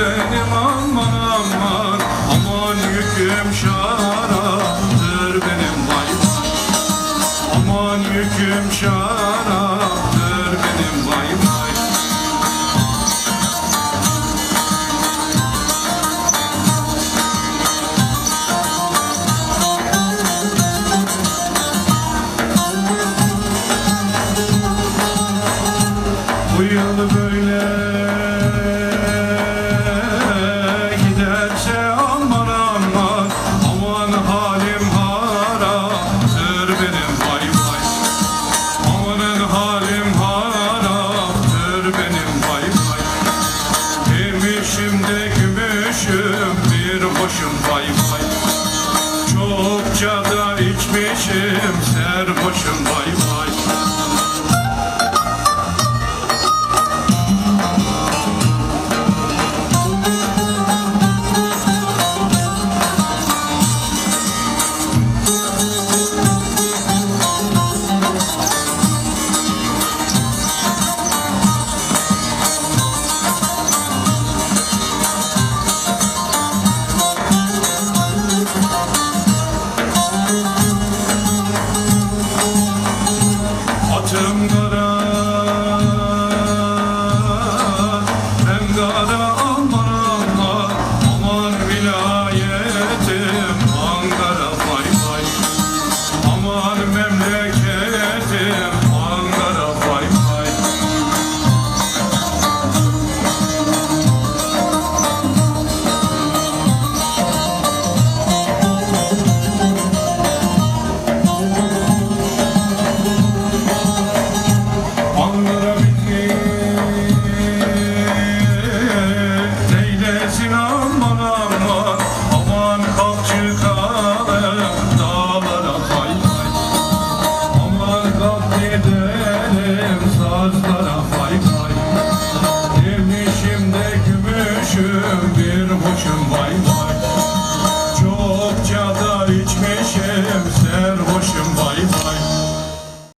benim aman aman Aman yüküm şaraptır benim vay Aman yüküm şaraptır benim vay vay. Bu yıl böyle hoşum vay vay Çokça together.